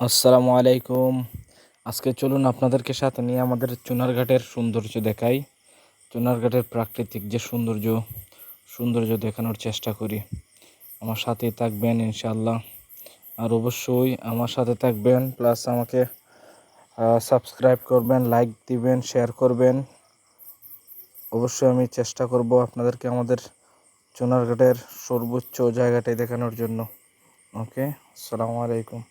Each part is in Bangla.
আসসালামু আলাইকুম। আজকে চলুন আপনাদেরকে সাথে নিয়ে আমাদের চুনারঘাটের সৌন্দর্য দেখাই। চুনারঘাটের প্রাকৃতিক যে সৌন্দর্য সৌন্দর্য দেখানোর চেষ্টা করি। আমার সাথেই থাকবেন ইনশাল্লাহ আর অবশ্যই আমার সাথে থাকবেন, প্লাস আমাকে সাবস্ক্রাইব করবেন, লাইক দিবেন, শেয়ার করবেন। অবশ্যই আমি চেষ্টা করব আপনাদেরকে আমাদের চুনারঘাটের সর্বোচ্চ জায়গাটাই দেখানোর জন্য। ওকে, আসসালামু আলাইকুম।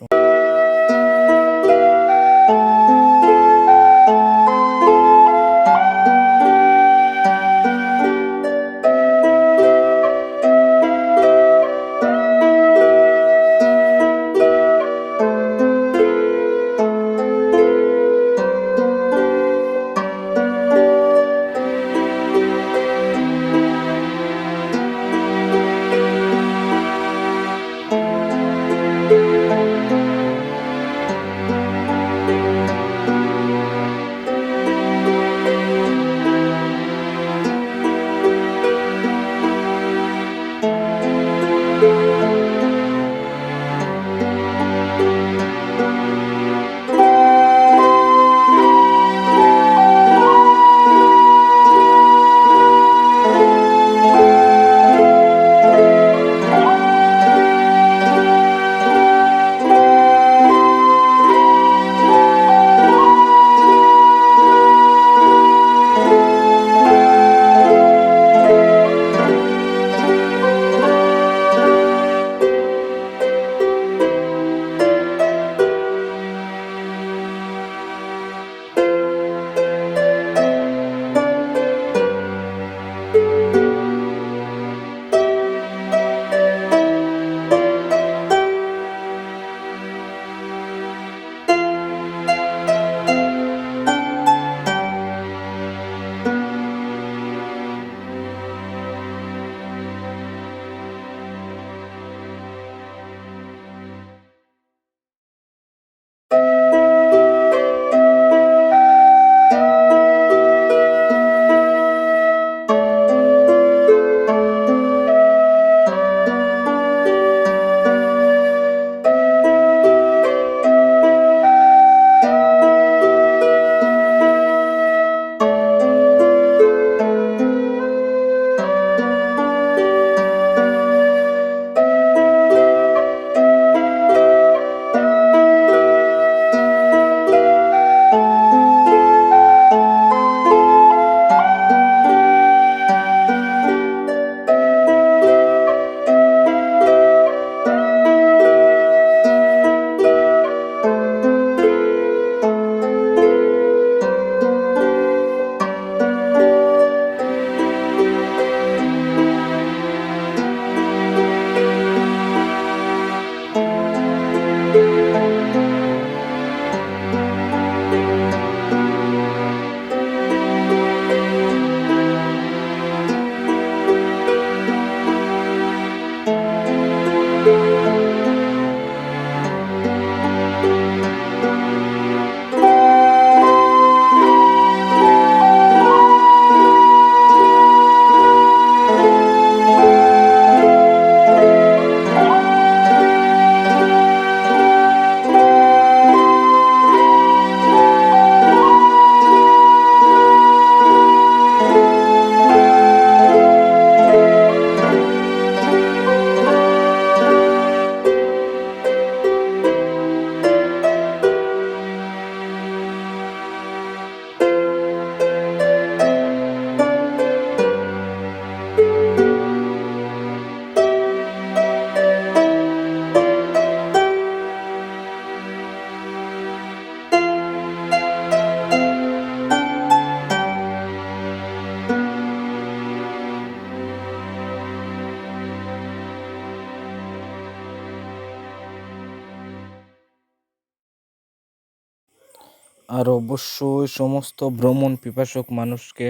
আর অবশ্যই সমস্ত ভ্রমণ পিপাসক মানুষকে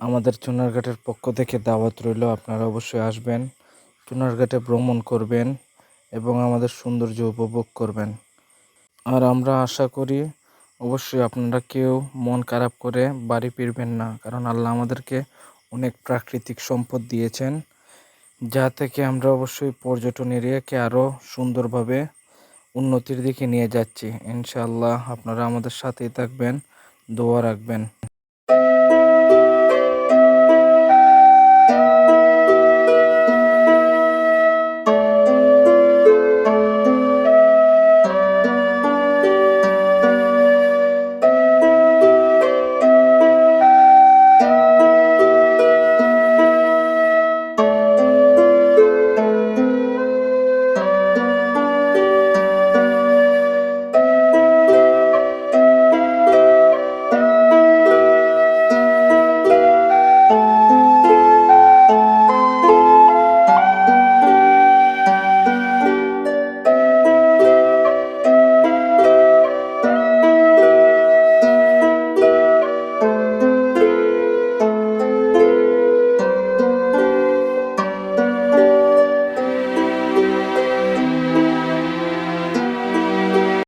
আমাদের চুনারঘাটের পক্ষ থেকে দাওয়াত রইল। আপনারা অবশ্যই আসবেন, চুনারঘাটে ভ্রমণ করবেন এবং আমাদের সৌন্দর্য উপভোগ করবেন। আর আমরা আশা করি অবশ্যই আপনারা কেউ মন খারাপ করে বাড়ি ফিরবেন না, কারণ আল্লাহ আমাদেরকে অনেক প্রাকৃতিক সম্পদ দিয়েছেন। যা থেকে আমরা অবশ্যই পর্যটন এরিয়াকে আরও সুন্দরভাবে উন্নতির দিকে নিয়ে যাচ্ছি। ইনশাআল্লাহ আপনারা আমাদের সাথেই থাকবেন দোয়া রাখবেন।